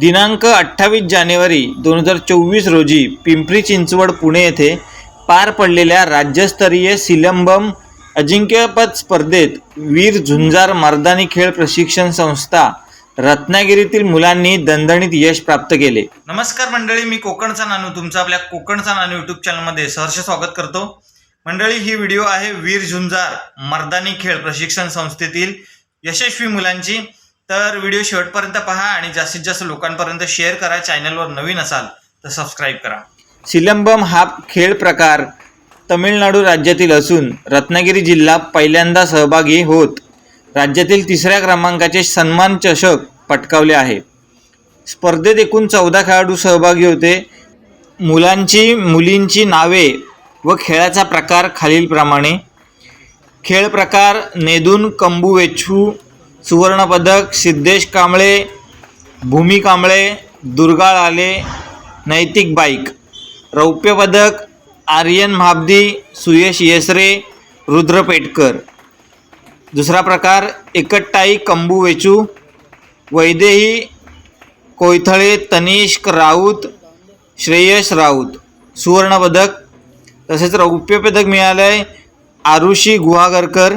दिनांक अठ्ठावीस जानेवारी दोन हजार चोवीस रोजी पिंपरी चिंचवड पुणे येथे पार पडलेल्या राज्यस्तरीय सिलंबम अजिंक्यपद स्पर्धेत वीर झुंजार मर्दानी खेळ प्रशिक्षण संस्था रत्नागिरीतील मुलांनी दणदणीत यश प्राप्त केले. नमस्कार मंडळी मी कोकणचा नानू तुमचा आपल्या कोकणचा नानू यूट्यूब चॅनलमध्ये सहर्ष स्वागत करतो. मंडळी ही व्हिडिओ आहे वीर झुंजार मर्दानी खेळ प्रशिक्षण संस्थेतील यशस्वी मुलांची. तर व्हिडिओ शेवटपर्यंत पहा आणि जास्तीत जास्त लोकांपर्यंत शेअर करा. चॅनलवर नवीन असाल तर सबस्क्राईब करा. सिलंबम हा खेळ प्रकार तमिळनाडू राज्यातील असून रत्नागिरी जिल्हा पहिल्यांदा सहभागी होत. राज्यातील तिसऱ्या क्रमांकाचे सन्मान चषक पटकावले आहे. स्पर्धेत एकूण चौदा खेळाडू सहभागी होते. मुलांची मुलींची नावे व खेळाचा प्रकार खालीलप्रमाणे. खेळ प्रकार नेदून कंबू वेछू सुवर्णपदक सिद्धेश कांबळे भूमी कांबळे दुर्गाळ आले नैतिक बाईक. रौप्य पदक आर्यन महाब्दी सुयश येसरे रुद्र पेटकर. दुसरा प्रकार एकट्टाई कंबू वेचू. वैदेही कोयथळे तनिष्क राऊत श्रेयस राऊत. सुवर्णपदक तसेच रौप्य पदक मिळालं आहे आरुषी गुहागरकर.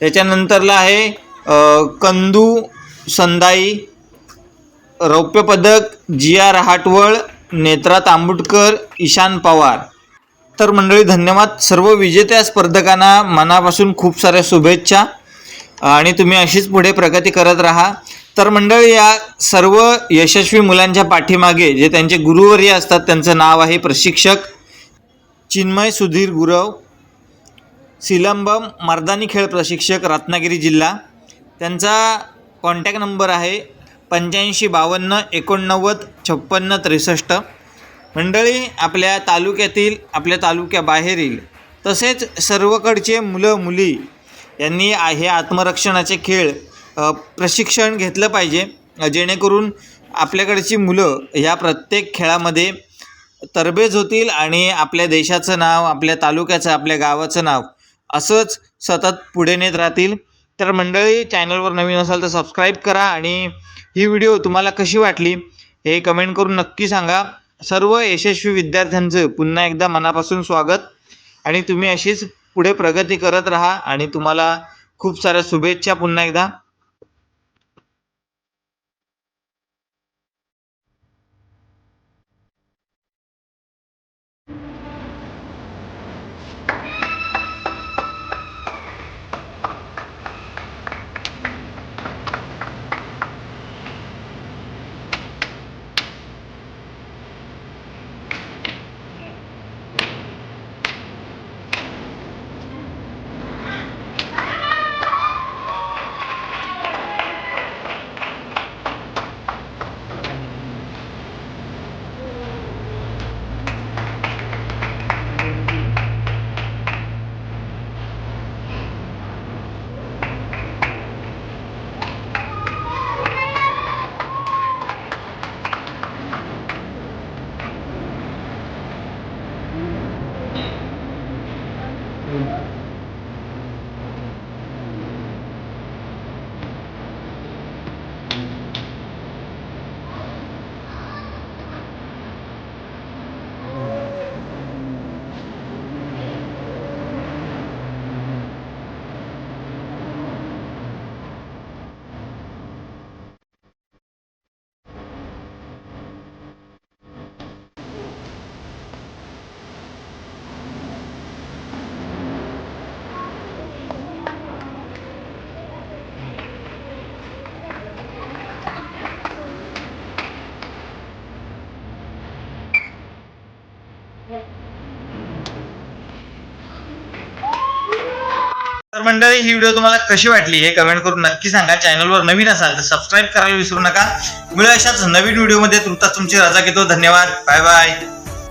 त्याच्यानंतरला आहे कंदू संदाई रौप्यपदक जिया रहाटवळ नेत्रा तांबुटकर ईशान पवार. तर मंडळी धन्यवाद. सर्व विजेत्या स्पर्धकांना मनापासून खूप साऱ्या शुभेच्छा. आणि तुम्ही अशीच पुढे प्रगती करत राहा. तर मंडळी या सर्व यशस्वी मुलांच्या पाठीमागे जे त्यांचे गुरुवर्य असतात त्यांचं नाव आहे प्रशिक्षक चिन्मय सुधीर गुरव सिलंबम मर्दानी खेळ प्रशिक्षक रत्नागिरी जिल्हा. त्यांचा कॉन्टॅक्ट नंबर आहे पंच्याऐंशी बावन्न एकोणनव्वद छप्पन्न त्रेसष्ट. मंडळी आपल्या तालुक्यातील आपल्या तालुक्याबाहेरील तसेच सर्वकडचे मुलं मुली यांनी हे आत्मरक्षणाचे खेळ प्रशिक्षण घेतलं पाहिजे. जेणेकरून आपल्याकडची मुलं ह्या प्रत्येक खेळामध्ये तरबेज होतील आणि आपल्या देशाचं नाव आपल्या तालुक्याचं आपल्या गावाचं नाव असंच सतत पुढे नेत राहतील. तर मंडळी चॅनलवर नवीन असाल तर सबस्क्राईब करा आणि ही व्हिडिओ तुम्हाला कशी वाटली हे कमेंट करून नक्की सांगा. सर्व यशस्वी विद्यार्थ्यांचं पुन्हा एकदा मनापासून स्वागत. आणि तुम्ही अशीच पुढे प्रगती करत राहा आणि तुम्हाला खूप साऱ्या शुभेच्छा पुन्हा एकदा. तर मंडळी ही व्हिडिओ तुम्हाला कशी वाटली हे कमेंट करून नक्की सांगा. चॅनलवर नवीन असाल तर सबस्क्राईब करायला विसरू नका. मिळू अशाच नवीन व्हिडिओमध्ये तुर्तास तुमची रजा घेतो. धन्यवाद. Bye bye